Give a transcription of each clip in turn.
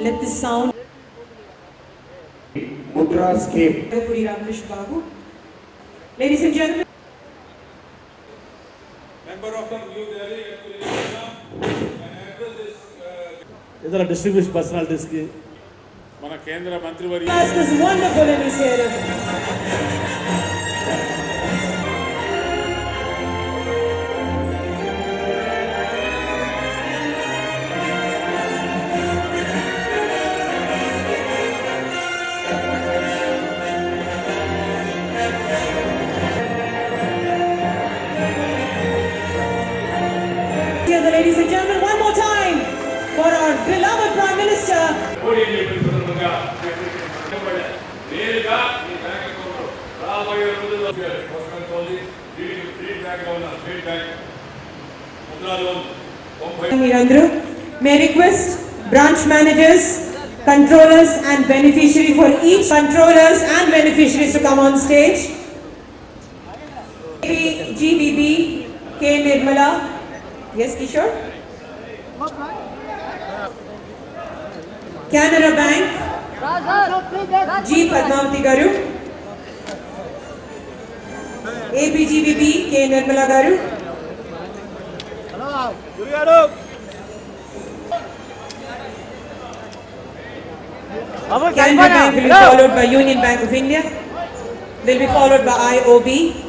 Let the sound Mudra scheme. of Puri Ramakrishna Babu. Ladies and gentlemen, Member of the New Delhi actually and address this uh, ఇతర distribution పర్సనాలిటీస్కి మన కేంద్ర మంత్రివర్య ask this together, ladies and gentlemen, one more time for our beloved Prime Minister. May request branch managers, controllers and beneficiary for each controllers and beneficiaries to come on stage. GBB K. Nirmala. Yes, Kishore. Canara Bank G Padmavati Garu. APGBB K Nirmala Garu. Canara Bank will be followed by Union Bank of India. Will be followed by IOB.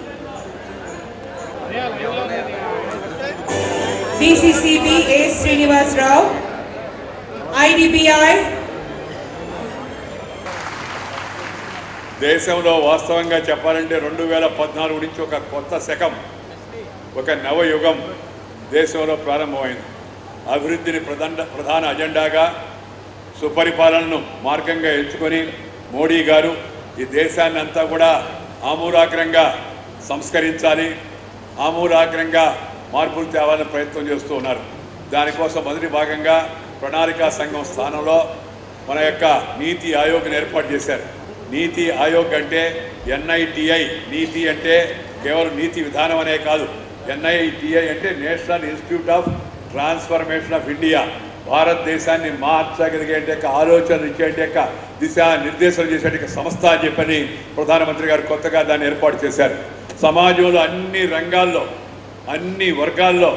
DCCB A Srinivasarao IDBI దేశంలో వాస్తవంగా చెప్పాలంటే రెండు వేల పద్నాలుగు నుంచి ఒక కొత్త శకం ఒక నవయుగం దేశంలో ప్రారంభమైంది. అభివృద్ధిని ప్రధాన ప్రధాన అజెండాగా సుపరిపాలనను మార్గంగా ఎంచుకొని మోడీ గారు ఈ దేశాన్ని అంతా కూడా ఆమూలాగ్రంగా సంస్కరించాలి. ఆమూలాగ్రంగా మార్పులు తేవాలని ప్రయత్నం చేస్తూ ఉన్నారు. దానికోసం మొదటి భాగంగా ప్రణాళికా సంఘం స్థానంలో మన యొక్క నీతి ఆయోగ్ని ఏర్పాటు చేశారు. నీతి ఆయోగ్ అంటే ఎన్ఐటిఐ. నీతి అంటే కేవలం నీతి విధానం అనే కాదు. ఎన్ఐటిఐ అంటే national institute of transformation of India. భారతదేశాన్ని మార్చగలిగే యొక్క ఆలోచనలు ఇచ్చే యొక్క దిశ నిర్దేశం చేసే సంస్థ అని చెప్పని ప్రధానమంత్రి గారు కొత్తగా దాన్ని ఏర్పాటు చేశారు. సమాజంలో అన్ని రంగాల్లో అన్ని వర్గాల్లో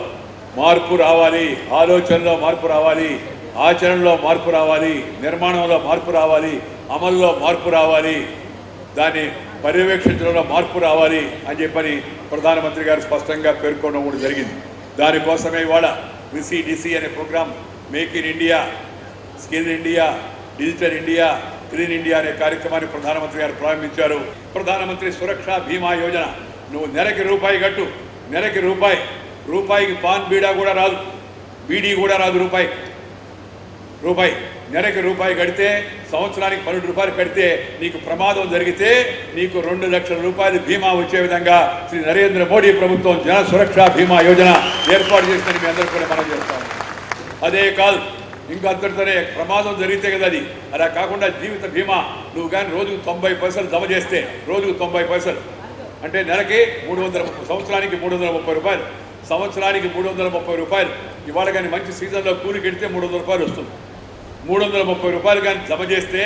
మార్పు రావాలి ఆలోచనలో మార్పు రావాలి ఆచరణలో మార్పు రావాలి నిర్మాణంలో మార్పు రావాలి అమల్లో మార్పు రావాలి దాన్ని పర్యవేక్షించడంలో మార్పు రావాలి అని చెప్పని ప్రధానమంత్రి గారు స్పష్టంగా పేర్కొనడం కూడా జరిగింది. దానికోసమే ఇవాళ విసిడిసి అనే program make in India skill India digital India clean India అనే కార్యక్రమాన్ని ప్రధానమంత్రి గారు ప్రారంభించారు. ప్రధానమంత్రి సురక్ష బీమా యోజన నువ్వు నెలకి రూపాయి కట్టు. నెలకి రూపాయి. రూపాయికి పాన్ బీడా కూడా రాదు. బీడీ కూడా రాదు రూపాయి. రూపాయి. నెలకి రూపాయి కడితే సంవత్సరానికి పన్నెండు రూపాయలు కడితే నీకు ప్రమాదం జరిగితే నీకు రెండు లక్షల రూపాయలు బీమా వచ్చే విధంగా శ్రీ నరేంద్ర మోడీ ప్రభుత్వం జన సురక్ష బీమా యోజన ఏర్పాటు చేసిందని మీ అందరూ కూడా మనం చేస్తాం. అదే కాదు ఇంకా అంతటితోనే ప్రమాదం జరిగితే కదా అది. అలా కాకుండా జీవిత బీమా. నువ్వు కానీ రోజుకు తొంభై పైసలు జమ చేస్తే రోజుకు తొంభై పైసలు. అంటే నెలకి మూడు వందల సంవత్సరానికి మూడు వందల ముప్పై రూపాయలు. సంవత్సరానికి మూడు వందల ముప్పై రూపాయలు. ఇవాళ కానీ మంచి సీజన్లో కూలికి ఎడితే మూడు వందల రూపాయలు వస్తుంది. మూడు వందల ముప్పై రూపాయలు కానీ జమ చేస్తే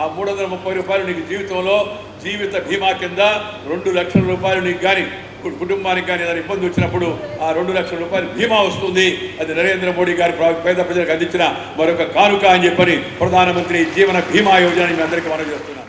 ఆ మూడు వందల ముప్పై రూపాయలు నీకు జీవితంలో జీవిత బీమా కింద రెండు లక్షల రూపాయలు నీకు కానీ కుటుంబానికి కానీ ఏదైనా ఇబ్బంది వచ్చినప్పుడు ఆ రెండు లక్షల రూపాయలు బీమా వస్తుంది. అది నరేంద్ర మోడీ గారి పేద ప్రజలకు అందించిన మరొక కానుక అని చెప్పని ప్రధానమంత్రి జీవన బీమా యోజన మీ అందరికీ మనం చేస్తున్నాం